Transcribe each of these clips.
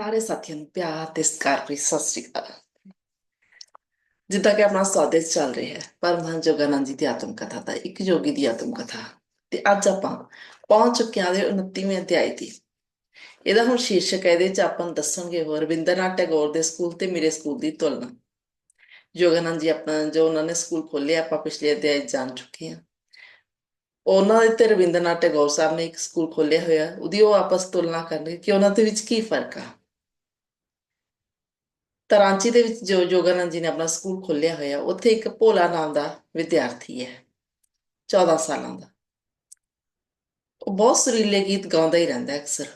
ਸਾਰੇ ਸਾਥੀਆਂ ਨੂੰ ਪਿਆਰ ਤੇ ਸਤਿਕਾਰ ਭਰੀ ਸਤਿ ਸ੍ਰੀ ਅਕਾਲ। ਜਿੱਦਾਂ ਕਿ ਆਪਣਾ ਸਵਾਗਤ ਚੱਲ ਰਿਹਾ ਹੈ, ਪਰਮਹੰਸ ਜੋਗਾਨੰਦ ਜੀ ਦੀ ਆਤਮ ਕਥਾ ਦਾ, ਇੱਕ ਯੋਗੀ ਦੀ ਆਤਮ ਕਥਾ। ਤੇ ਅੱਜ ਆਪਾਂ ਪਹੁੰਚ ਚੁੱਕੇ ਹਾਂ ਦੇ 29ਵੇਂ ਅਧਿਆਇ ਦੀ। ਇਹਦਾ ਹੁਣ ਸ਼ੀਰਸ਼ਕ ਹੈ, ਇਹਦੇ ਚ ਆਪਾਂ ਨੂੰ ਦੱਸਣਗੇ ਹੋਰ ਰਵਿੰਦਰਨਾਥ ਟੈਗੋਰ ਦੇ ਸਕੂਲ ਤੇ ਮੇਰੇ ਸਕੂਲ ਦੀ ਤੁਲਨਾ। ਜੋਗਾਨੰਦ ਜੀ ਆਪਣਾ, ਜੋ ਉਹਨਾਂ ਨੇ ਸਕੂਲ ਖੋਲ੍ਹਿਆ, ਆਪਾਂ ਪਿਛਲੇ ਅਧਿਆਇ 'ਚ ਜਾਣ ਚੁੱਕੇ ਹਾਂ। ਉਹਨਾਂ ਦੇ ਤੇ ਰਵਿੰਦਰਨਾਥ ਟੈਗੋਰ ਸਾਹਿਬ ਨੇ ਇੱਕ ਸਕੂਲ ਖੋਲ੍ਹਿਆ ਹੋਇਆ, ਉਹਦੀ ਉਹ ਆਪਸ ਤੁਲਨਾ ਕਰਨਗੇ ਕਿ ਉਹਨਾਂ ਦੇ ਵਿੱਚ ਕੀ ਫ਼ਰਕ ਆ। ਤਾਂ ਰਾਂਚੀ ਦੇ ਵਿੱਚ ਜੋ ਜੋਗਾਨੰਦ ਜੀ ਨੇ ਆਪਣਾ ਸਕੂਲ ਖੋਲ੍ਹਿਆ ਹੋਇਆ, ਉੱਥੇ ਇੱਕ ਭੋਲਾ ਨਾਮ ਦਾ ਵਿਦਿਆਰਥੀ ਹੈ 14 ਸਾਲਾਂ ਦਾ। ਉਹ ਬਹੁਤ ਸੁਰੀਲੇ ਗੀਤ ਗਾਉਂਦਾ ਹੀ ਰਹਿੰਦਾ ਅਕਸਰ।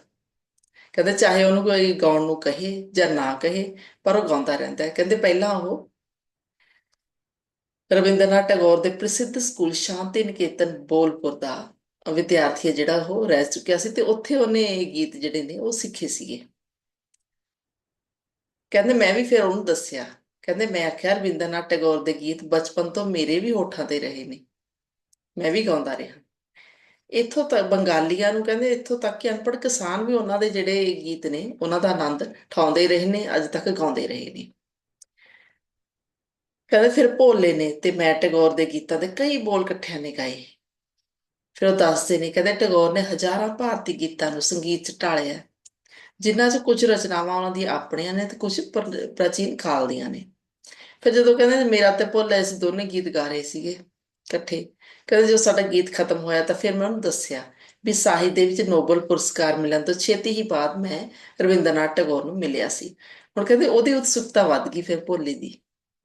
ਕਹਿੰਦੇ ਚਾਹੇ ਉਹਨੂੰ ਕੋਈ ਗਾਉਣ ਨੂੰ ਕਹੇ ਜਾਂ ਨਾ ਕਹੇ, ਪਰ ਉਹ ਗਾਉਂਦਾ ਰਹਿੰਦਾ ਕਹਿੰਦੇ ਪਹਿਲਾਂ ਉਹ ਰਵਿੰਦਰਨਾਥ ਟੈਗੋਰ ਦੇ ਪ੍ਰਸਿੱਧ ਸਕੂਲ ਸ਼ਾਂਤੀ ਨਿਕੇਤਨ ਬੋਲਪੁਰ ਦਾ ਵਿਦਿਆਰਥੀ ਹੈ ਜਿਹੜਾ ਉਹ ਰਹਿ ਚੁੱਕਿਆ ਸੀ ਤੇ ਉੱਥੇ ਉਹਨੇ ਇਹ ਗੀਤ ਜਿਹੜੇ ਨੇ ਉਹ ਸਿੱਖੇ ਸੀਗੇ। ਕਹਿੰਦੇ ਮੈਂ ਵੀ ਫਿਰ ਉਹਨੂੰ ਦੱਸਿਆ। ਕਹਿੰਦੇ ਮੈਂ ਆਖਿਆ ਰਵਿੰਦਰਨਾਥ ਟੈਗੋਰ ਦੇ ਗੀਤ ਬਚਪਨ ਤੋਂ ਮੇਰੇ ਵੀ ਹੋਠਾਂ ਤੇ ਰਹੇ ਨੇ। ਮੈਂ ਵੀ ਗਾਉਂਦਾ ਰਿਹਾ। ਇੱਥੋਂ ਤੱਕ ਬੰਗਾਲੀਆਂ ਨੂੰ ਕਹਿੰਦੇ ਇੱਥੋਂ ਤੱਕ ਕਿ ਅਨਪੜ੍ਹ ਕਿਸਾਨ ਵੀ ਉਹਨਾਂ ਦੇ ਜਿਹੜੇ ਗੀਤ ਨੇ, ਉਹਨਾਂ ਦਾ ਆਨੰਦ ਠਾਉਂਦੇ ਰਹੇ ਨੇ, ਅੱਜ ਤੱਕ ਗਾਉਂਦੇ ਰਹੇ ਨੇ। ਕਹਿੰਦੇ ਫਿਰ ਭੋਲੇ ਨੇ ਤੇ ਮੈਂ ਟੈਗੋਰ ਦੇ ਗੀਤਾਂ ਦੇ ਕਈ ਬੋਲ ਇਕੱਠਿਆਂ ਨੇ ਗਾਏ। ਫਿਰ ਉਹ ਦੱਸਦੇ ਨੇ, ਕਹਿੰਦੇ ਟੈਗੋਰ ਨੇ ਹਜ਼ਾਰਾਂ ਭਾਰਤੀ ਗੀਤਾਂ ਨੂੰ ਸੰਗੀਤ 'ਚ ਢਾਲਿਆ ਜਿਨ੍ਹਾਂ 'ਚ ਕੁਝ ਰਚਨਾਵਾਂ ਉਹਨਾਂ ਦੀਆਂ ਆਪਣੀਆਂ ਨੇ ਤੇ ਕੁਝ ਪ੍ਰਾਚੀਨ ਕਾਲ ਦੀਆਂ ਨੇ। ਫਿਰ ਜਦੋਂ ਕਹਿੰਦੇ ਮੇਰਾ ਤੇ ਭੋਲਾ ਅਸੀਂ ਦੋਨੇ ਗੀਤ ਗਾ ਰਹੇ ਸੀਗੇ ਇਕੱਠੇ। ਕਹਿੰਦੇ ਜਦੋਂ ਸਾਡਾ ਗੀਤ ਖਤਮ ਹੋਇਆ ਤਾਂ ਫਿਰ ਮੈਂ ਉਹਨੂੰ ਦੱਸਿਆ ਵੀ ਸਾਹਿਤ ਦੇ ਵਿੱਚ ਨੋਬਲ ਪੁਰਸਕਾਰ ਮਿਲਣ ਤੋਂ ਛੇਤੀ ਹੀ ਬਾਅਦ ਮੈਂ ਰਵਿੰਦਰਨਾਥ ਟੈਗੋਰ ਨੂੰ ਮਿਲਿਆ ਸੀ। ਹੁਣ ਕਹਿੰਦੇ ਉਹਦੀ ਉਤਸੁਕਤਾ ਵੱਧ ਗਈ ਫਿਰ ਭੋਲੇ ਦੀ,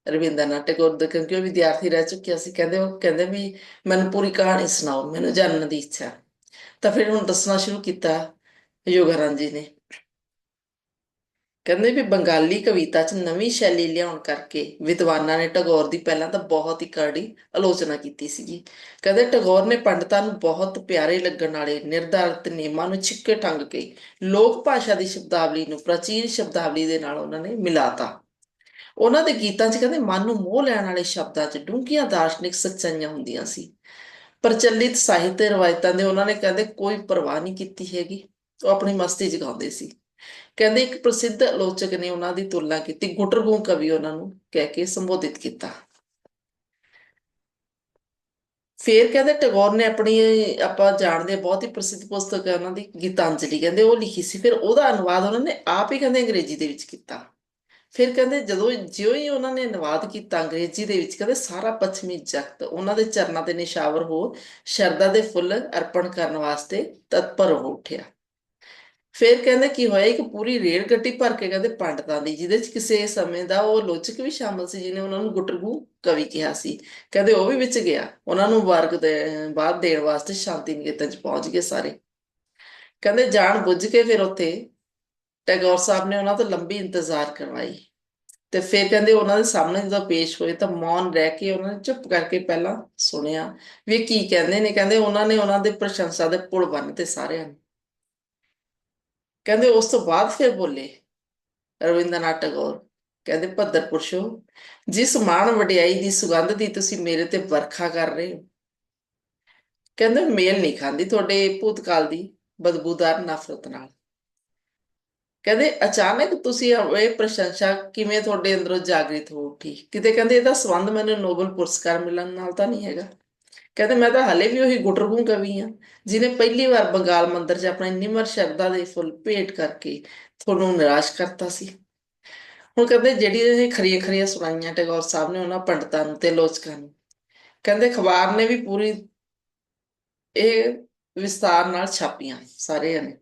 ਰਵਿੰਦਰਨਾਥ ਟੈਗੋਰ ਦਾ, ਕਿਉਂਕਿ ਉਹ ਵਿਦਿਆਰਥੀ ਰਹਿ ਚੁੱਕਿਆ ਸੀ। ਕਹਿੰਦੇ ਉਹ, ਕਹਿੰਦੇ ਵੀ ਮੈਨੂੰ ਪੂਰੀ ਕਹਾਣੀ ਸੁਣਾਓ, ਮੈਨੂੰ ਜਾਣਨ ਦੀ ਇੱਛਾ। ਤਾਂ ਫਿਰ ਹੁਣ ਦੱਸਣਾ ਸ਼ੁਰੂ ਕੀਤਾ ਯੋਗਾਨੰਦ ਜੀ ਨੇ। ਕਹਿੰਦੇ ਵੀ ਬੰਗਾਲੀ ਕਵਿਤਾ 'ਚ ਨਵੀਂ ਸ਼ੈਲੀ ਲਿਆਉਣ ਕਰਕੇ ਵਿਦਵਾਨਾਂ ਨੇ ਟੈਗੋਰ ਦੀ ਪਹਿਲਾਂ ਤਾਂ ਬਹੁਤ ਹੀ ਕਰੜੀ ਆਲੋਚਨਾ ਕੀਤੀ ਸੀਗੀ। ਕਹਿੰਦੇ ਟੈਗੋਰ ਨੇ ਪੰਡਤਾਂ ਨੂੰ ਬਹੁਤ ਪਿਆਰੇ ਲੱਗਣ ਵਾਲੇ ਨਿਰਧਾਰਿਤ ਨਿਯਮਾਂ ਨੂੰ ਛਿੱਕੇ ਟੰਗ ਕੇ ਲੋਕ ਭਾਸ਼ਾ ਦੀ ਸ਼ਬਦਾਵਲੀ ਨੂੰ ਪ੍ਰਾਚੀਨ ਸ਼ਬਦਾਵਲੀ ਦੇ ਨਾਲ ਉਹਨਾਂ ਨੇ ਮਿਲਾਤਾ। ਉਹਨਾਂ ਦੇ ਗੀਤਾਂ 'ਚ ਕਹਿੰਦੇ ਮਨ ਨੂੰ ਮੋਹ ਲੈਣ ਵਾਲੇ ਸ਼ਬਦਾਂ 'ਚ ਡੂੰਘੀਆਂ ਦਾਰਸ਼ਨਿਕ ਸੱਚਾਈਆਂ ਹੁੰਦੀਆਂ ਸੀ। ਪ੍ਰਚਲਿਤ ਸਾਹਿਤ ਰਵਾਇਤਾਂ ਦੇ ਉਹਨਾਂ ਨੇ ਕਹਿੰਦੇ ਕੋਈ ਪਰਵਾਹ ਨਹੀਂ ਕੀਤੀ ਹੈਗੀ। ਉਹ ਆਪਣੀ ਮਸਤੀ ਜਗਾਉਂਦੇ ਸੀ। ਕਹਿੰਦੇ ਇੱਕ ਪ੍ਰਸਿੱਧ ਆਲੋਚਕ ਨੇ ਉਹਨਾਂ ਦੀ ਤੁਲਨਾ ਕੀਤੀ ਗੁਟਰਗੂ ਕਵੀ ਉਹਨਾਂ ਨੂੰ ਕਹਿ ਕੇ ਸੰਬੋਧਿਤ ਕੀਤਾ। ਫੇਰ ਕਹਿੰਦੇ ਟੈਗੋਰ ਨੇ ਆਪਣੀ, ਆਪਾਂ ਜਾਣਦੇ ਹਾਂ, ਬਹੁਤ ਹੀ ਪ੍ਰਸਿੱਧ ਪੁਸਤਕ ਹੈ ਉਹਨਾਂ ਦੀ, ਗੀਤਾਂਜਲੀ। ਕਹਿੰਦੇ ਉਹ ਲਿਖੀ ਸੀ, ਫਿਰ ਉਹਦਾ ਅਨੁਵਾਦ ਉਹਨਾਂ ਨੇ ਆਪ ਹੀ ਕਹਿੰਦੇ ਅੰਗਰੇਜ਼ੀ ਦੇ ਵਿੱਚ ਕੀਤਾ। ਫਿਰ ਕਹਿੰਦੇ ਜਦੋਂ ਜਿਉਂ ਹੀ ਉਹਨਾਂ ਨੇ ਅਨੁਵਾਦ ਕੀਤਾ ਅੰਗਰੇਜ਼ੀ ਦੇ ਵਿੱਚ, ਕਹਿੰਦੇ ਸਾਰਾ ਪੱਛਮੀ ਜਗਤ, ਉਹਨਾਂ ਦੇ ਚਰਨਾਂ ਤੇ ਨਿਸ਼ਾਵਰ ਹੋ ਸ਼ਰਧਾ ਦੇ ਫੁੱਲ ਅਰਪਣ ਕਰਨ ਵਾਸਤੇ ਤਤਪਰ ਹੋ ਉੱਠਿਆ। ਫਿਰ ਕਹਿੰਦੇ ਕੀ ਹੋਇਆ, ਇੱਕ ਪੂਰੀ ਰੇਲ ਗੱਡੀ ਭਰ ਕੇ ਕਹਿੰਦੇ ਪੰਡਤਾਂ ਦੀ, ਜਿਹਦੇ ਚ ਕਿਸੇ ਸਮੇਂ ਦਾ ਉਹ ਲੋਚਕ ਵੀ ਸ਼ਾਮਲ ਸੀ, ਜਿਹਨੇ ਉਹਨਾਂ ਨੂੰ ਗੁਟਰਗੂ ਕਵੀ ਕਿਹਾ ਸੀ। ਕਹਿੰਦੇ ਉਹ ਵੀ ਵਿੱਚ ਗਿਆ, ਉਹਨਾਂ ਨੂੰ ਵਰਗ ਦੇ ਬਾਅਦ ਦੇਣ ਵਾਸਤੇ ਸ਼ਾਂਤੀ ਨਿਕੇਤਨ ਚ ਪਹੁੰਚ ਗਏ ਸਾਰੇ। ਕਹਿੰਦੇ ਜਾਣ ਬੁੱਝ ਕੇ ਫਿਰ ਉੱਥੇ ਟੈਗੋਰ ਸਾਹਿਬ ਨੇ ਉਹਨਾਂ ਤੋਂ ਲੰਬੀ ਇੰਤਜ਼ਾਰ ਕਰਵਾਈ। ਤੇ ਫਿਰ ਕਹਿੰਦੇ ਉਹਨਾਂ ਦੇ ਸਾਹਮਣੇ ਜਦੋਂ ਪੇਸ਼ ਹੋਏ ਤਾਂ ਮੌਨ ਰਹਿ ਕੇ ਉਹਨਾਂ ਨੇ ਚੁੱਪ ਕਰਕੇ ਪਹਿਲਾਂ ਸੁਣਿਆ ਵੀ ਇਹ ਕੀ ਕਹਿੰਦੇ ਨੇ, ਕਹਿੰਦੇ ਉਹਨਾਂ ਨੇ ਉਹਨਾਂ ਦੇ ਪ੍ਰਸ਼ੰਸਾ ਦੇ ਪੁਲ ਬੰਨ੍ਹਤੇ ਸਾਰਿਆਂ ਨੂੰ। ਕਹਿੰਦੇ ਉਸ ਤੋਂ ਬਾਅਦ ਫਿਰ ਬੋਲੇ ਰਵਿੰਦਰਨਾਥ ਟੈਗੋਰ। ਕਹਿੰਦੇ, ਭੱਦਰ ਪੁਰਸ਼ੋ, ਜਿਸ ਮਾਣ ਵਡਿਆਈ ਦੀ ਸੁਗੰਧ ਦੀ ਤੁਸੀਂ ਮੇਰੇ ਤੇ ਵਰਖਾ ਕਰ ਰਹੇ ਹੋ। ਕਹਿੰਦੇ, ਮੇਲ ਨਹੀਂ ਖਾਂਦੀ ਤੁਹਾਡੇ ਭੂਤਕਾਲ ਦੀ ਬਦਬੂਦਾਰ ਨਫ਼ਰਤ ਨਾਲ। ਕਹਿੰਦੇ, ਅਚਾਨਕ ਤੁਸੀਂ ਇਹ ਪ੍ਰਸ਼ੰਸਾ ਕਿਵੇਂ ਤੁਹਾਡੇ ਅੰਦਰੋਂ ਜਾਗਰਿਤ ਹੋ ਉੱਠੀ? ਕਿਤੇ ਕਹਿੰਦੇ, ਇਹਦਾ ਸੰਬੰਧ ਮੈਨੂੰ ਨੋਬਲ ਪੁਰਸਕਾਰ ਮਿਲਣ ਨਾਲ ਤਾਂ ਨਹੀਂ ਹੈਗਾ। ਕਹਿੰਦੇ ਮੈਂ ਤਾਂ ਹਲੇ ਵੀ ਉਹੀ ਗੁਟਰਗੂ ਕਵੀ ਆ ਜਿਨੇ ਪਹਿਲੀ ਵਾਰ ਬੰਗਾਲ ਮੰਦਰ 'ਚ ਆਪਣੇ ਨਿਮਰ ਸ਼ਰਧਾ ਦੇ ਫੁੱਲ ਭੇਟ ਕਰਕੇ ਤੁਹਾਨੂੰ ਨਿਰਾਸ਼ ਕਰਤਾ ਸੀ। ਹੁਣ ਕਹਿੰਦੇ ਜਿਹੜੀ ਇਹ ਖਰੀਆਂ ਖਰੀਆਂ ਸੁਣਾਈਆਂ ਟੈਗੋਰ ਸਾਹਿਬ ਨੇ ਉਹਨਾਂ ਪੰਡਤਾਂ ਨੂੰ ਤੇ ਲੋਚਕਾਂ ਨੂੰ। ਕਹਿੰਦੇ ਅਖਬਾਰ ਨੇ ਵੀ ਪੂਰੀ ਇਹ ਵਿਸਤਾਰ ਨਾਲ ਛਾਪੀਆਂ ਸਾਰਿਆਂ ਨੇ।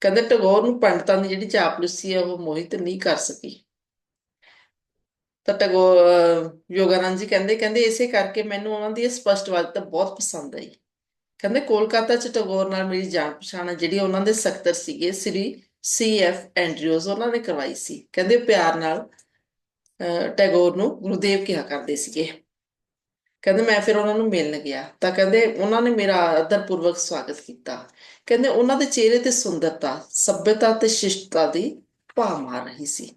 ਕਹਿੰਦੇ ਟੈਗੋਰ ਨੂੰ ਪੰਡਤਾਂ ਦੀ ਜਿਹੜੀ ਚਾਪਲੂਸੀ ਹੈ ਉਹ ਮੋਹਿਤ ਨਹੀਂ ਕਰ ਸਕੀ। ਤਾਂ ਟੈਗੋਰ ਯੋਗਾਨੰਦ ਜੀ ਕਹਿੰਦੇ ਕਹਿੰਦੇ ਇਸੇ ਕਰਕੇ ਮੈਨੂੰ ਉਹਨਾਂ ਦੀ ਇਹ ਸਪਸ਼ਟਵਾਦਤਾ ਬਹੁਤ ਪਸੰਦ ਆਈ। ਕਹਿੰਦੇ ਕੋਲਕਾਤਾ ਚ ਟੈਗੋਰ ਨਾਲ ਮੇਰੀ ਜਾਣ ਪਛਾਣ ਹੈ ਜਿਹੜੀ ਉਹਨਾਂ ਦੇ ਸਕੱਤਰ ਸੀਗੇ ਸ੍ਰੀ ਸੀ ਐਫ ਐਂਡਰਿਊਜ਼ ਉਹਨਾਂ ਨੇ ਕਰਵਾਈ ਸੀ। ਕਹਿੰਦੇ ਪਿਆਰ ਨਾਲ ਅਹ, ਟੈਗੋਰ ਨੂੰ ਗੁਰੂਦੇਵ ਕਿਹਾ ਕਰਦੇ ਸੀਗੇ। ਕਹਿੰਦੇ ਮੈਂ ਫਿਰ ਉਹਨਾਂ ਨੂੰ ਮਿਲਣ ਗਿਆ ਤਾਂ ਕਹਿੰਦੇ ਉਹਨਾਂ ਨੇ ਮੇਰਾ ਆਦਰਪੂਰਵਕ ਸਵਾਗਤ ਕੀਤਾ। ਕਹਿੰਦੇ ਉਹਨਾਂ ਦੇ ਚਿਹਰੇ ਤੇ ਸੁੰਦਰਤਾ ਸੱਭਿਅਤਾ ਤੇ ਸ਼ਿਸ਼ਟਤਾ ਦੀ ਭਾਵ ਮਾਰ ਰਹੀ ਸੀ।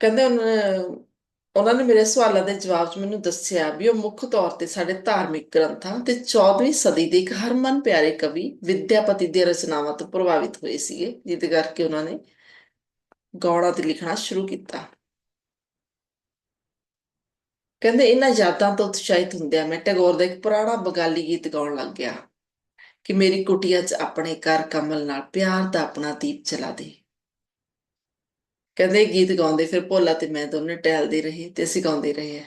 ਕਹਿੰਦੇ ਉਹਨਾਂ ਉਹਨਾਂ ਨੇ ਮੇਰੇ ਸਵਾਲਾਂ ਦੇ ਜਵਾਬ 'ਚ ਮੈਨੂੰ ਦੱਸਿਆ ਵੀ ਉਹ ਮੁੱਖ ਤੌਰ ਤੇ ਸਾਡੇ ਧਾਰਮਿਕ ਗ੍ਰੰਥਾਂ ਤੇ 14ਵੀਂ ਸਦੀ ਦੇ ਇੱਕ ਹਰਮਨ ਪਿਆਰੇ ਕਵੀ ਵਿਦਿਆਪਤੀ ਦੀਆਂ ਰਚਨਾਵਾਂ ਤੋਂ ਪ੍ਰਭਾਵਿਤ ਹੋਏ ਸੀਗੇ, ਜਿਹਦੇ ਕਰਕੇ ਉਹਨਾਂ ਨੇ ਗਾਉਣਾ ਤੇ ਲਿਖਣਾ ਸ਼ੁਰੂ ਕੀਤਾ। ਕਹਿੰਦੇ ਇਹਨਾਂ ਯਾਦਾਂ ਤੋਂ ਉਤਸ਼ਾਹਿਤ ਹੁੰਦਿਆਂ ਮੈਂ ਟੈਗੋਰ ਦਾ ਇੱਕ ਪੁਰਾਣਾ ਬਗਾਲੀ ਗੀਤ ਗਾਉਣ ਲੱਗ ਗਿਆ ਕਿ ਮੇਰੀ ਕੁਟੀਆ 'ਚ ਆਪਣੇ ਘਰ ਕਮਲ ਨਾਲ ਪਿਆਰ ਦਾ ਆਪਣਾ ਦੀਪ ਜਲਾ ਦੇ। ਕਹਿੰਦੇ ਗੀਤ ਗਾਉਂਦੇ, ਫਿਰ ਭੋਲਾ ਤੇ ਮੈਂ ਦੋਨੇ ਟਹਿਲਦੇ ਰਹੇ ਤੇ ਅਸੀਂ ਗਾਉਂਦੇ ਰਹੇ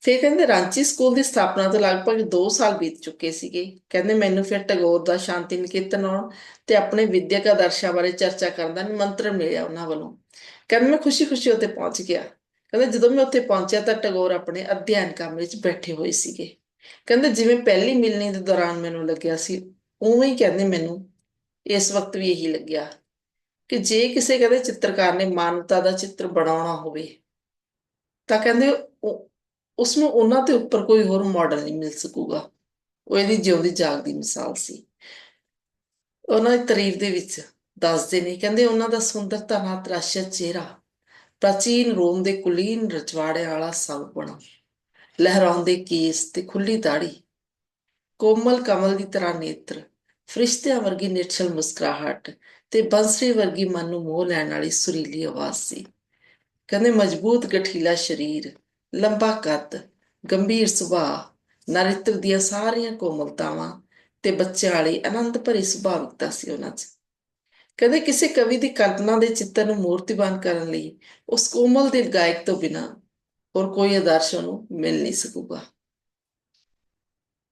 ਫਿਰ ਕਹਿੰਦੇ ਰਾਂਚੀ ਸਕੂਲ ਦੀ ਸਥਾਪਨਾ ਤੋਂ ਲਗਭਗ 2 ਸਾਲ ਬੀਤ ਚੁੱਕੇ ਸੀਗੇ। ਕਹਿੰਦੇ ਮੈਨੂੰ ਫਿਰ ਟਗੋਰ ਦਾ ਸ਼ਾਂਤੀ ਨਿਕੇਤਨ ਆਉਣ ਤੇ ਆਪਣੇ ਵਿਦਿਅਕ ਆਦਰਸ਼ਾਂ ਬਾਰੇ ਚਰਚਾ ਕਰਨ ਦਾ ਨਿਮੰਤਰਣ ਮਿਲਿਆ ਉਹਨਾਂ ਵੱਲੋਂ। ਕਹਿੰਦੇ ਮੈਂ ਖੁਸ਼ੀ-ਖੁਸ਼ੀ ਉੱਥੇ ਪਹੁੰਚ ਗਿਆ। ਕਹਿੰਦੇ ਜਦੋਂ ਮੈਂ ਉੱਥੇ ਪਹੁੰਚਿਆ ਤਾਂ ਟੈਗੋਰ ਆਪਣੇ ਅਧਿਐਨ ਕਮਰੇ 'ਚ ਬੈਠੇ ਹੋਏ ਸੀਗੇ। ਕਹਿੰਦੇ ਜਿਵੇਂ ਪਹਿਲੀ ਮਿਲਣੀ ਦੇ ਦੌਰਾਨ ਮੈਨੂੰ ਲੱਗਿਆ ਸੀ, ਉਵੇਂ ਹੀ ਕਹਿੰਦੇ ਮੈਨੂੰ ਇਸ ਵਕਤ ਵੀ ਇਹੀ ਲੱਗਿਆ। ਕਿ ਜੇ ਕਿਸੇ ਕਹਿੰਦੇ ਚਿੱਤਰਕਾਰ ਨੇ ਮਾਨਵਤਾ ਦਾ ਚਿੱਤਰ ਬਣਾਉਣਾ ਹੋਵੇ, ਤਾਂ ਕਹਿੰਦੇ ਉਸ ਨੂੰ ਉਹਨਾਂ ਦੇ ਉੱਪਰ ਕੋਈ ਹੋਰ ਮਾਡਲ ਨਹੀਂ ਮਿਲ ਸਕੂਗਾ। ਉਹ ਇਹਦੀ ਜਿਉਂਦੀ ਜਾਗਦੀ ਮਿਸਾਲ ਸੀ। ਉਹਨਾਂ ਦੀ ਤਾਰੀਫ ਦੇ ਵਿੱਚ ਦੱਸਦੇ ਨੇ, ਕਹਿੰਦੇ ਉਹਨਾਂ ਦਾ ਸੁੰਦਰਤਾ ਨਾਲ ਤਰਾਸ਼ਿਆ ਚਿਹਰਾ ਪ੍ਰਾਚੀਨ ਰੋਮ ਦੇ ਕੁਲੀਨ ਰਜਵਾੜਿਆਂ ਵਾਲਾ ਸਵਪਣਾ ਲਹਿਰਾਉਂਦੇ ਕੇਸ ਤੇ ਖੁੱਲੀ ਦਾੜੀ ਕੋਮਲ ਕਮਲ ਦੀ ਤਰ੍ਹਾਂ ਨੇਤਰ, ਫਰਿਸ਼ਤਿਆਂ ਵਰਗੀ ਨਿਰਛਲ ਮੁਸਕਰਾਹਟ ਤੇ ਬੰਸਰੀ ਵਰਗੀ ਮਨ ਨੂੰ ਮੋਹ ਲੈਣ ਵਾਲੀ ਸੁਰੀਲੀ ਆਵਾਜ਼ ਸੀ। ਕਹਿੰਦੇ, ਮਜ਼ਬੂਤ ਗਠੀਲਾ ਸਰੀਰ, ਲੰਬਾ ਕੱਦ, ਗੰਭੀਰ ਸੁਭਾਅ ਨਰਿਤਰ ਦੀਆਂ ਸਾਰੀਆਂ ਕੋਮਲਤਾਵਾਂ ਤੇ ਬੱਚਿਆਂ ਵਾਲੀ ਆਨੰਦ ਭਰੀ ਸੁਭਾਵਿਕਤਾ ਸੀ ਉਹਨਾਂ 'ਚ। ਕਦੇ ਕਿਸੇ ਕਵੀ ਦੀ ਕਲਪਨਾ ਦੇ ਚਿੱਤਰ ਨੂੰ ਮੂਰਤੀਬਾਨ ਕਰਨ ਲਈ ਉਸ ਕੋਮਲ ਦੇ ਗਾਇਕ ਤੋਂ ਬਿਨਾ ਹੋਰ ਕੋਈ ਆਦਰਸ਼ ਨੂੰ ਮਿਲ ਨਹੀਂ ਸਕੂਗਾ।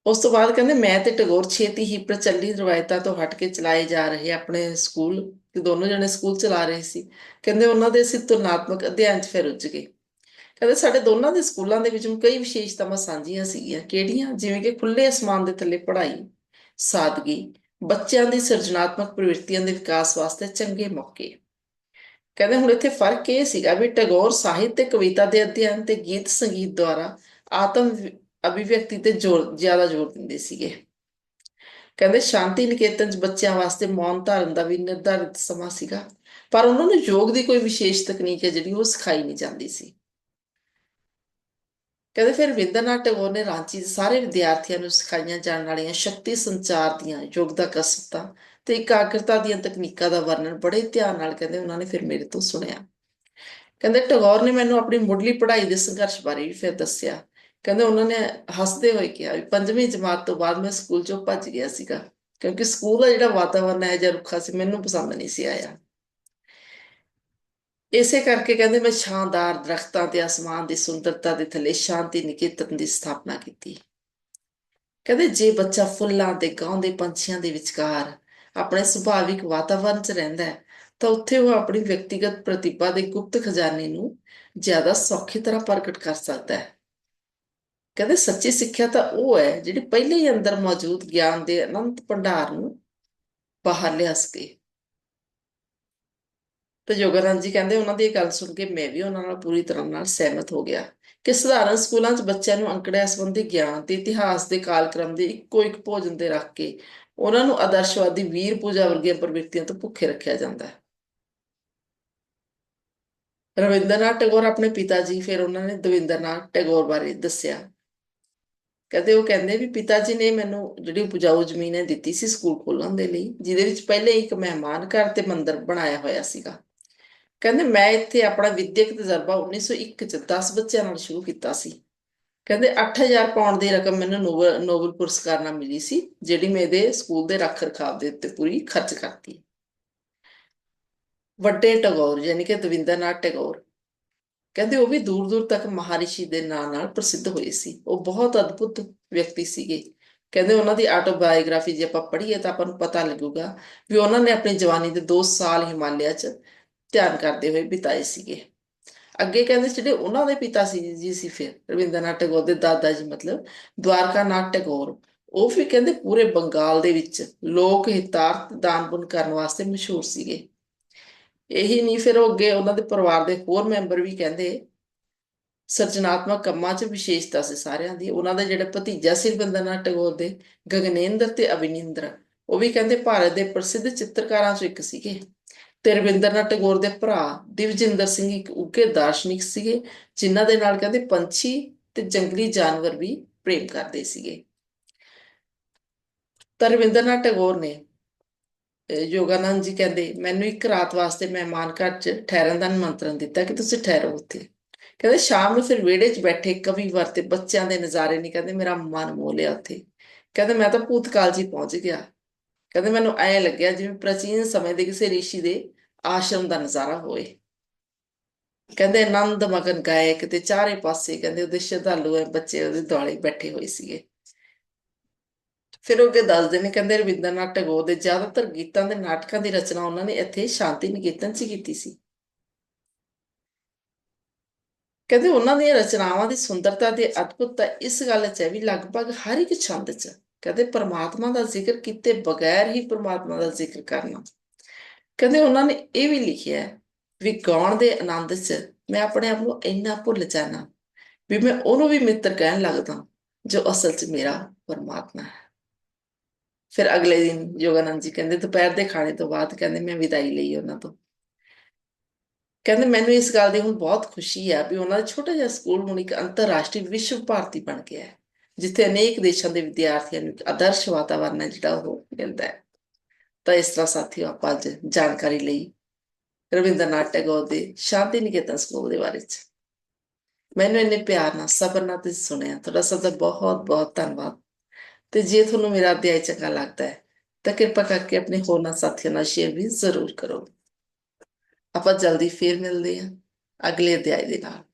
ਉਸ ਤੋਂ ਬਾਅਦ ਕਹਿੰਦੇ ਮੈਂ ਤੇ ਟਗੋਰ ਛੇਤੀ ਹੀ ਪ੍ਰਚਲਿਤ ਰਵਾਇਤਾਂ ਤੋਂ ਹਟ ਕੇ ਚਲਾਏ ਜਾ ਰਹੇ ਆਪਣੇ ਸਕੂਲ ਤੇ ਦੋਨੋਂ ਜਣੇ ਸਕੂਲ ਚਲਾ ਰਹੇ ਸੀ। ਕਹਿੰਦੇ ਉਹਨਾਂ ਦੇ ਅਸੀਂ ਤੁਲਨਾਤਮਕ ਅਧਿਐਨ 'ਚ ਫਿਰ ਉੱਜ ਗਏ। ਕਹਿੰਦੇ ਸਾਡੇ ਦੋਨਾਂ ਦੇ ਸਕੂਲਾਂ ਦੇ ਵਿੱਚ ਕਈ ਵਿਸ਼ੇਸ਼ਤਾਵਾਂ ਸਾਂਝੀਆਂ ਸੀਗੀਆਂ, ਕਿਹੜੀਆਂ? ਜਿਵੇਂ ਕਿ ਖੁੱਲੇ ਅਸਮਾਨ ਦੇ ਥੱਲੇ ਪੜ੍ਹਾਈ, ਸਾਦਗੀ, ਬੱਚਿਆਂ ਦੀ ਸਿਰਜਣਾਤਮਕ ਪ੍ਰਵਿਰਤੀਆਂ ਦੇ ਵਿਕਾਸ ਵਾਸਤੇ ਚੰਗੇ ਮੌਕੇ। ਕਹਿੰਦੇ ਹੁਣ ਇੱਥੇ ਫ਼ਰਕ ਇਹ ਸੀਗਾ ਵੀ ਟੈਗੋਰ ਸਾਹਿਤ ਤੇ ਕਵਿਤਾ ਦੇ ਅਧਿਐਨ ਤੇ ਗੀਤ ਸੰਗੀਤ ਦੁਆਰਾ ਆਤਮ ਅਭਿਵਿਅਕਤੀ ਤੇ ਜ਼ੋਰ, ਜ਼ਿਆਦਾ ਜ਼ੋਰ ਦਿੰਦੇ ਸੀਗੇ। ਕਹਿੰਦੇ ਸ਼ਾਂਤੀ ਨਿਕੇਤਨ ਚ ਬੱਚਿਆਂ ਵਾਸਤੇ ਮੌਨ ਧਾਰਨ ਦਾ ਵੀ ਨਿਰਧਾਰਿਤ ਸਮਾਂ ਸੀਗਾ, ਪਰ ਉਹਨਾਂ ਨੂੰ ਯੋਗ ਦੀ ਕੋਈ ਵਿਸ਼ੇਸ਼ ਤਕਨੀਕ ਹੈ ਜਿਹੜੀ ਉਹ ਸਿਖਾਈ ਨਹੀਂ ਜਾਂਦੀ ਸੀ। ਕਹਿੰਦੇ ਫਿਰ ਵਿੰਦਰਨਾਥ ਟੈਗੋਰ ਨੇ ਰਾਂਚੀ ਦੇ ਸਾਰੇ ਵਿਦਿਆਰਥੀਆਂ ਨੂੰ ਸਿਖਾਈਆਂ ਜਾਣ ਵਾਲੀਆਂ ਸ਼ਕਤੀ ਸੰਚਾਰ ਦੀਆਂ ਯੋਗਦਾ ਕਸਰਤਾਂ ਤੇ ਇਕਾਗਰਤਾ ਦੀਆਂ ਤਕਨੀਕਾਂ ਦਾ ਵਰਣਨ ਬੜੇ ਧਿਆਨ ਨਾਲ ਕਹਿੰਦੇ ਉਹਨਾਂ ਨੇ ਫਿਰ ਮੇਰੇ ਤੋਂ ਸੁਣਿਆ। ਕਹਿੰਦੇ ਟੈਗੋਰ ਨੇ ਮੈਨੂੰ ਆਪਣੀ ਮੁੱਢਲੀ ਪੜ੍ਹਾਈ ਦੇ ਸੰਘਰਸ਼ ਬਾਰੇ ਵੀ ਫਿਰ ਦੱਸਿਆ। ਕਹਿੰਦੇ ਉਹਨਾਂ ਨੇ ਹੱਸਦੇ ਹੋਏ ਕਿਹਾ ਵੀ ਪੰਜਵੀਂ ਜਮਾਤ ਤੋਂ ਬਾਅਦ ਮੈਂ ਸਕੂਲ ਚੋਂ ਭੱਜ ਗਿਆ ਸੀਗਾ, ਕਿਉਂਕਿ ਸਕੂਲ ਦਾ ਜਿਹੜਾ ਵਾਤਾਵਰਨ ਹੈ ਜਾਂ ਰੁੱਖਾ ਸੀ, ਮੈਨੂੰ ਪਸੰਦ ਨਹੀਂ ਸੀ ਆਇਆ। ਇਸੇ ਕਰਕੇ ਕਹਿੰਦੇ ਮੈਂ ਸ਼ਾਨਦਾਰ ਦਰਖਤਾਂ ਤੇ ਅਸਮਾਨ ਦੀ ਸੁੰਦਰਤਾ ਦੇ ਥੱਲੇ ਸ਼ਾਂਤੀ ਨਿਕੇਤਨ ਦੀ ਸਥਾਪਨਾ ਕੀਤੀ। ਕਹਿੰਦੇ ਜੇ ਬੱਚਾ ਫੁੱਲਾਂ ਤੇ ਗਾਉਂਦੇ ਪੰਛੀਆਂ ਦੇ ਵਿਚਕਾਰ ਆਪਣੇ ਸੁਭਾਵਿਕ ਵਾਤਾਵਰਣ 'ਚ ਰਹਿੰਦਾ ਹੈ, ਤਾਂ ਉੱਥੇ ਉਹ ਆਪਣੀ ਵਿਅਕਤੀਗਤ ਪ੍ਰਤਿਭਾ ਦੇ ਗੁਪਤ ਖਜ਼ਾਨੇ ਨੂੰ ਜ਼ਿਆਦਾ ਸੌਖੀ ਤਰ੍ਹਾਂ ਪ੍ਰਗਟ ਕਰ ਸਕਦਾ ਹੈ। ਕਹਿੰਦੇ ਸੱਚੀ ਸਿੱਖਿਆ ਤਾਂ ਉਹ ਹੈ ਜਿਹੜੀ ਪਹਿਲੇ ਹੀ ਅੰਦਰ ਮੌਜੂਦ ਗਿਆਨ ਦੇ ਅਨੰਤ ਭੰਡਾਰ ਨੂੰ ਬਾਹਰ ਲਿਆ ਸਕੇ। ਤੇ ਜੋਗਰਾਜ ਜੀ ਕਹਿੰਦੇ ਉਹਨਾਂ ਦੀ ਇਹ ਗੱਲ ਸੁਣ ਕੇ ਮੈਂ ਵੀ ਉਹਨਾਂ ਨਾਲ ਪੂਰੀ ਤਰ੍ਹਾਂ ਨਾਲ ਸਹਿਮਤ ਹੋ ਗਿਆ ਕਿ ਸਧਾਰਨ ਸਕੂਲਾਂ 'ਚ ਬੱਚਿਆਂ ਨੂੰ ਅੰਕੜਿਆਂ ਸੰਬੰਧੀ ਗਿਆਨ ਤੇ ਇਤਿਹਾਸ ਦੇ ਕਾਲਕ੍ਰਮ ਦੇ ਇੱਕੋ ਇੱਕ ਭੋਜਨ ਤੇ ਰੱਖ ਕੇ ਉਹਨਾਂ ਨੂੰ ਆਦਰਸ਼ਵਾਦੀ ਵੀਰ ਪੂਜਾ ਵਰਗੀਆਂ ਪ੍ਰਵਿਰਤੀਆਂ ਤੋਂ ਭੁੱਖੇ ਰੱਖਿਆ ਜਾਂਦਾ ਹੈ। ਰਵਿੰਦਰਨਾਥ ਟੈਗੋਰ ਆਪਣੇ ਪਿਤਾ ਜੀ, ਫਿਰ ਉਹਨਾਂ ਨੇ ਦਵਿੰਦਰਨਾਥ ਟੈਗੋਰ ਬਾਰੇ ਦੱਸਿਆ ਕਹਿੰਦੇ ਉਹ ਕਹਿੰਦੇ ਵੀ ਪਿਤਾ ਜੀ ਨੇ ਮੈਨੂੰ ਜਿਹੜੀ ਉਪਜਾਊ ਜ਼ਮੀਨ ਹੈ ਦਿੱਤੀ ਸੀ ਸਕੂਲ ਖੋਲਣ ਦੇ ਲਈ, ਜਿਹਦੇ ਵਿੱਚ ਪਹਿਲੇ ਇੱਕ ਮਹਿਮਾਨ ਘਰ ਤੇ ਮੰਦਿਰ ਬਣਾਇਆ ਹੋਇਆ ਸੀਗਾ। ਕਹਿੰਦੇ ਮੈਂ ਇੱਥੇ ਆਪਣਾ ਵਿਦਿਅਕ ਤਜਰਬਾ 1901 ਚ 10 ਬੱਚਿਆਂ ਨਾਲ ਸ਼ੁਰੂ ਕੀਤਾ ਸੀ। ਕਹਿੰਦੇ 8000 ਪਾਉਂਡ ਦੀ ਰਕਮ ਮੈਨੂੰ ਨੋਬਲ ਨੋਬਲ ਪੁਰਸਕਾਰ ਨਾਲ ਮਿਲੀ ਸੀ, ਜਿਹੜੀ ਮੇਰੇ ਸਕੂਲ ਦੇ ਰੱਖ ਰਖਾਵ ਦੇ ਉੱਤੇ ਪੂਰੀ ਖਰਚ ਕਰਤੀ। ਵੱਡੇ ਟੈਗੋਰ, ਯਾਨੀ ਕਿ ਦਵਿੰਦਰਨਾਥ ਟੈਗੋਰ। ਕਹਿੰਦੇ ਉਹ ਵੀ ਦੂਰ ਦੂਰ ਤੱਕ ਮਹਾਰਿਸ਼ੀ ਦੇ ਨਾਂ ਨਾਲ ਪ੍ਰਸਿੱਧ ਹੋਏ ਸੀ। ਉਹ ਬਹੁਤ ਅਦਭੁਤ ਵਿਅਕਤੀ ਸੀਗੇ। ਕਹਿੰਦੇ ਉਹਨਾਂ ਦੀ ਆਟੋਬਾਇਓਗ੍ਰਾਫੀ ਜੇ ਆਪਾਂ ਪੜ੍ਹੀਏ ਤਾਂ ਆਪਾਂ ਨੂੰ ਪਤਾ ਲੱਗੂਗਾ ਵੀ ਉਹਨਾਂ ਨੇ ਆਪਣੀ ਜਵਾਨੀ ਦੇ 2 ਸਾਲ ਹਿਮਾਲਿਆ 'ਚ ਧਿਆਨ ਕਰਦੇ ਹੋਏ ਬਿਤਾਏ ਸੀਗੇ। ਅੱਗੇ ਕਹਿੰਦੇ ਜਿਹੜੇ ਉਹਨਾਂ ਦੇ ਪਿਤਾ ਸੀ ਜੀ ਸੀ ਫਿਰ, ਰਵਿੰਦਰਨਾਥ ਟੈਗੋਰ ਦੇ ਦਾਦਾ ਜੀ ਮਤਲਬ ਦਵਾਰਕਾ ਨਾਥ ਟੈਗੋਰ, ਉਹ ਵੀ ਕਹਿੰਦੇ ਪੂਰੇ ਬੰਗਾਲ ਦੇ ਵਿੱਚ ਲੋਕ ਹਿਤਾਰਥ ਦਾਨ ਪੁੰਨ ਕਰਨ ਵਾਸਤੇ ਮਸ਼ਹੂਰ ਸੀਗੇ। ਇਹੀ ਨਹੀਂ ਫਿਰ ਉਹ ਅੱਗੇ ਉਹਨਾਂ ਦੇ ਪਰਿਵਾਰ ਦੇ ਹੋਰ ਮੈਂਬਰ ਵੀ ਕਹਿੰਦੇ ਸਰਜਨਾਤਮਕ ਕੰਮਾਂ 'ਚ ਵਿਸ਼ੇਸ਼ਤਾ ਸੀ ਸਾਰਿਆਂ ਦੀ। ਉਹਨਾਂ ਦਾ ਜਿਹੜਾ ਭਤੀਜਾ ਸੀ ਰਵਿੰਦਰਨਾਥ ਟੈਗੋਰ ਦੇ, ਗਗਨੇਂਦਰ ਤੇ ਅਭਿਨਿੰਦਰ, ਉਹ ਵੀ ਕਹਿੰਦੇ ਭਾਰਤ ਦੇ ਪ੍ਰਸਿੱਧ ਚਿੱਤਰਕਾਰਾਂ 'ਚੋਂ ਇੱਕ ਸੀਗੇ। ਤੇ ਰਵਿੰਦਰਨਾਥ ਟੈਗੋਰ ਦੇ ਭਰਾ ਦਿਵਜਿੰਦਰ ਸਿੰਘ ਇੱਕ ਉੱਘੇ ਦਾਰਸ਼ਨਿਕ ਸੀਗੇ, ਜਿਨ੍ਹਾਂ ਦੇ ਨਾਲ ਕਹਿੰਦੇ ਪੰਛੀ ਤੇ ਜੰਗਲੀ ਜਾਨਵਰ ਵੀ ਪ੍ਰੇਮ ਕਰਦੇ ਸੀਗੇ। ਤਾਂ ਰਵਿੰਦਰਨਾਥ ਟੈਗੋਰ ਨੇ ਯੋਗਾਨੰਦ ਜੀ ਕਹਿੰਦੇ, ਮੈਨੂੰ ਇੱਕ ਰਾਤ ਵਾਸਤੇ ਮਹਿਮਾਨ ਘਰ 'ਚ ਠਹਿਰਨ ਦਾ ਨਿਮੰਤਰਣ ਦਿੱਤਾ ਕਿ ਤੁਸੀਂ ਠਹਿਰੋ ਉੱਥੇ। ਕਹਿੰਦੇ, ਸ਼ਾਮ ਨੂੰ ਫਿਰ ਵਿਹੜੇ 'ਚ ਬੈਠੇ ਕਵੀ ਵਰ ਤੇ ਬੱਚਿਆਂ ਦੇ ਨਜ਼ਾਰੇ ਨਹੀਂ ਕਹਿੰਦੇ, ਮੇਰਾ ਮਨ ਮੋਹ ਲਿਆ ਉੱਥੇ। ਕਹਿੰਦੇ, ਮੈਂ ਤਾਂ ਭੂਤਕਾਲ 'ਚ ਹੀ ਪਹੁੰਚ ਗਿਆ। ਕਹਿੰਦੇ, ਮੈਨੂੰ ਐਂ ਲੱਗਿਆ ਜਿਵੇਂ ਪ੍ਰਾਚੀਨ ਸਮੇਂ ਦੇ ਕਿਸੇ ਰਿਸ਼ੀ ਦੇ ਆਸ਼ਰਮ ਦਾ ਨਜ਼ਾਰਾ ਹੋਏ ਕਹਿੰਦੇ, ਆਨੰਦ ਮਗਨ ਗਾਇਕ ਤੇ ਚਾਰੇ ਪਾਸੇ ਕਹਿੰਦੇ ਉਹਦੇ ਸ਼ਰਧਾਲੂ ਐ, ਬੱਚੇ ਉਹਦੇ ਦੁਆਲੇ ਬੈਠੇ ਹੋਏ ਸੀਗੇ। ਫਿਰ ਉਹ ਅੱਗੇ ਦੱਸਦੇ ਨੇ, ਕਹਿੰਦੇ ਰਵਿੰਦਰਨਾਥ ਟੈਗੋਰ ਦੇ ਜ਼ਿਆਦਾਤਰ ਗੀਤਾਂ ਦੇ ਨਾਟਕਾਂ ਦੀ ਰਚਨਾ ਉਹਨਾਂ ਨੇ ਇੱਥੇ ਸ਼ਾਂਤੀ ਨਿਕੇਤਨ 'ਚ ਕੀਤੀ ਸੀ। ਕਹਿੰਦੇ ਉਹਨਾਂ ਦੀਆਂ ਰਚਨਾਵਾਂ ਦੀ ਸੁੰਦਰਤਾ ਤੇ ਅਦਭੁਤਤਾ ਇਸ ਗੱਲ 'ਚ ਹੈ ਵੀ ਲਗਭਗ ਹਰ ਇੱਕ ਛੰਦ 'ਚ ਕਹਿੰਦੇ ਪਰਮਾਤਮਾ ਦਾ ਜ਼ਿਕਰ ਕੀਤੇ ਬਗੈਰ ਹੀ ਪਰਮਾਤਮਾ ਦਾ ਜ਼ਿਕਰ ਕਰਨਾ। ਕਹਿੰਦੇ ਉਹਨਾਂ ਨੇ ਇਹ ਵੀ ਲਿਖਿਆ ਵੀ ਗਾਉਣ ਦੇ ਆਨੰਦ 'ਚ ਮੈਂ ਆਪਣੇ ਆਪ ਨੂੰ ਇੰਨਾ ਭੁੱਲ ਜਾਣਾ ਵੀ ਮੈਂ ਉਹਨੂੰ ਵੀ ਮਿੱਤਰ ਕਹਿਣ ਲੱਗਦਾ ਜੋ ਅਸਲ 'ਚ ਮੇਰਾ ਪਰਮਾਤਮਾ ਹੈ। ਫਿਰ ਅਗਲੇ ਦਿਨ ਯੋਗਾਨੰਦ ਜੀ ਕਹਿੰਦੇ, ਦੁਪਹਿਰ ਦੇ ਖਾਣੇ ਤੋਂ ਬਾਅਦ ਕਹਿੰਦੇ, ਮੈਂ ਵਿਦਾਈ ਲਈ ਉਹਨਾਂ ਤੋਂ। ਕਹਿੰਦੇ, ਮੈਨੂੰ ਇਸ ਗੱਲ ਦੀ ਹੁਣ ਬਹੁਤ ਖੁਸ਼ੀ ਆ ਵੀ ਉਹਨਾਂ ਦਾ ਛੋਟਾ ਜਿਹਾ ਸਕੂਲ ਹੁਣ ਇੱਕ ਅੰਤਰਰਾਸ਼ਟਰੀ ਵਿਸ਼ਵ ਭਾਰਤੀ ਬਣ ਗਿਆ ਹੈ, ਜਿੱਥੇ ਅਨੇਕ ਦੇਸ਼ਾਂ ਦੇ ਵਿਦਿਆਰਥੀਆਂ ਨੂੰ ਆਦਰਸ਼ ਵਾਤਾਵਰਨ ਹੈ ਜਿਹੜਾ ਉਹ ਮਿਲਦਾ ਹੈ। ਤਾਂ ਇਸ ਤਰ੍ਹਾਂ ਸਾਥੀਓ, ਆਪਾਂ ਅੱਜ ਜਾਣਕਾਰੀ ਲਈ ਰਵਿੰਦਰਨਾਥ ਟੈਗੋਰ ਦੇ ਸ਼ਾਂਤੀ ਨਿਕੇਤਨ ਸਕੂਲ ਦੇ ਬਾਰੇ ਚ। ਮੈਨੂੰ ਇੰਨੇ ਪਿਆਰ ਨਾਲ, ਸਬਰ ਨਾਲ ਤੁਸੀਂ ਸੁਣਿਆ। ਤੁਹਾਡਾ ਸਭ ਦਾ ਬਹੁਤ ਬਹੁਤ ਧੰਨਵਾਦ। ਤੇ ਜੇ ਤੁਹਾਨੂੰ ਮੇਰਾ ਅਧਿਆਇ ਚੰਗਾ ਲੱਗਦਾ ਹੈ, ਤਾਂ ਕਿਰਪਾ ਕਰਕੇ ਆਪਣੇ ਹੋਰਨਾਂ ਸਾਥੀਆਂ ਨਾਲ ਸ਼ੇਅਰ ਵੀ ਜ਼ਰੂਰ ਕਰੋ। ਆਪਾਂ ਜਲਦੀ ਫੇਰ ਮਿਲਦੇ ਹਾਂ ਅਗਲੇ ਅਧਿਆਇ ਦੇ ਨਾਲ।